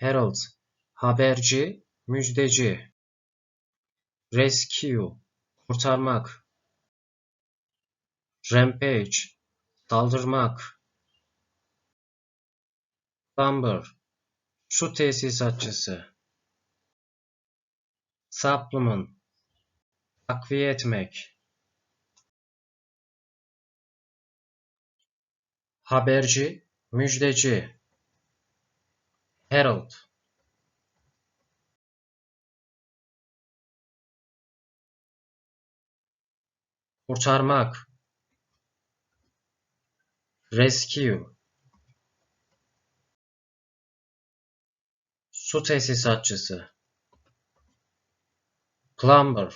Herald, haberci, müjdeci. Rescue, kurtarmak. Rampage, saldırmak. Plumber, su tesisatçısı. Supplement, takviye etmek. Haberci, müjdeci. Herald, kurtarmak. Rescue, su tesisatçısı. Plumber,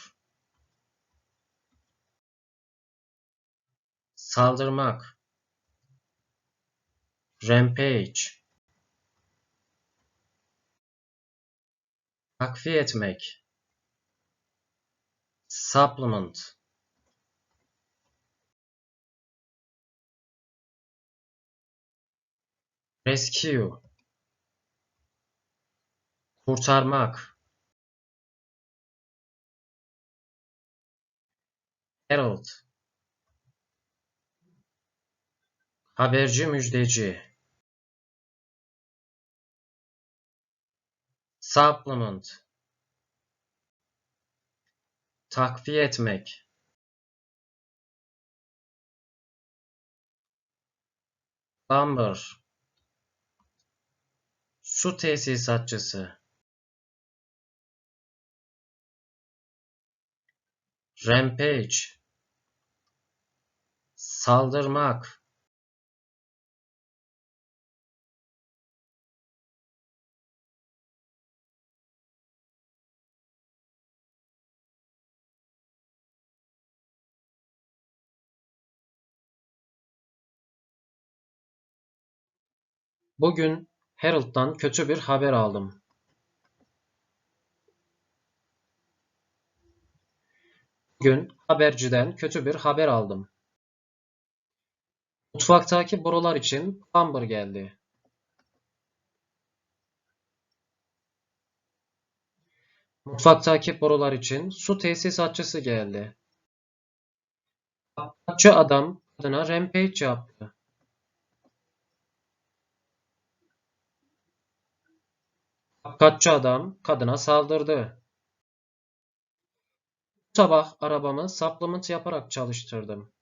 saldırmak. Rampage, takviye etmek. Supplement, rescue, kurtarmak. Herald, haberci müjdeci. Supplement, takviye etmek. Plumber, su tesisatçısı. Rampage, saldırmak. Bugün Herald'dan kötü bir haber aldım. Bugün haberciden kötü bir haber aldım. Mutfaktaki borular için plumber geldi. Mutfaktaki borular için su tesisatçısı geldi. Kapkaççı adam kadına rampage yaptı. Kapkaççı adam kadına saldırdı. Bu sabah arabamı supplement yaparak çalıştırdım.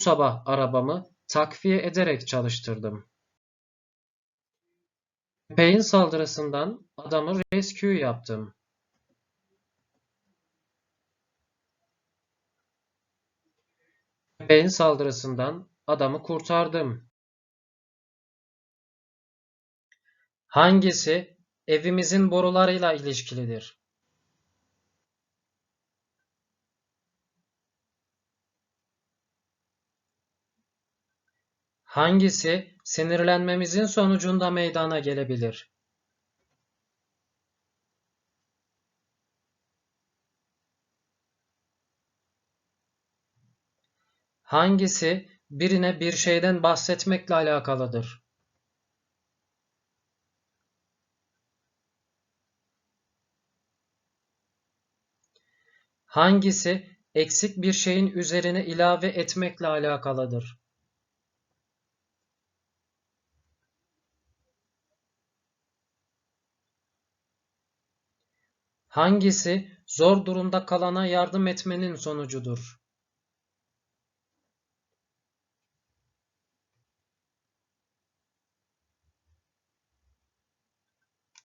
Bu sabah arabamı takviye ederek çalıştırdım. Köpeğin saldırısından adamı rescue yaptım. Köpeğin saldırısından adamı kurtardım. Hangisi evimizin borularıyla ilişkilidir? Hangisi sinirlenmemizin sonucunda meydana gelebilir? Hangisi birine bir şeyden bahsetmekle alakalıdır? Hangisi eksik bir şeyin üzerine ilave etmekle alakalıdır? Hangisi zor durumda kalana yardım etmenin sonucudur?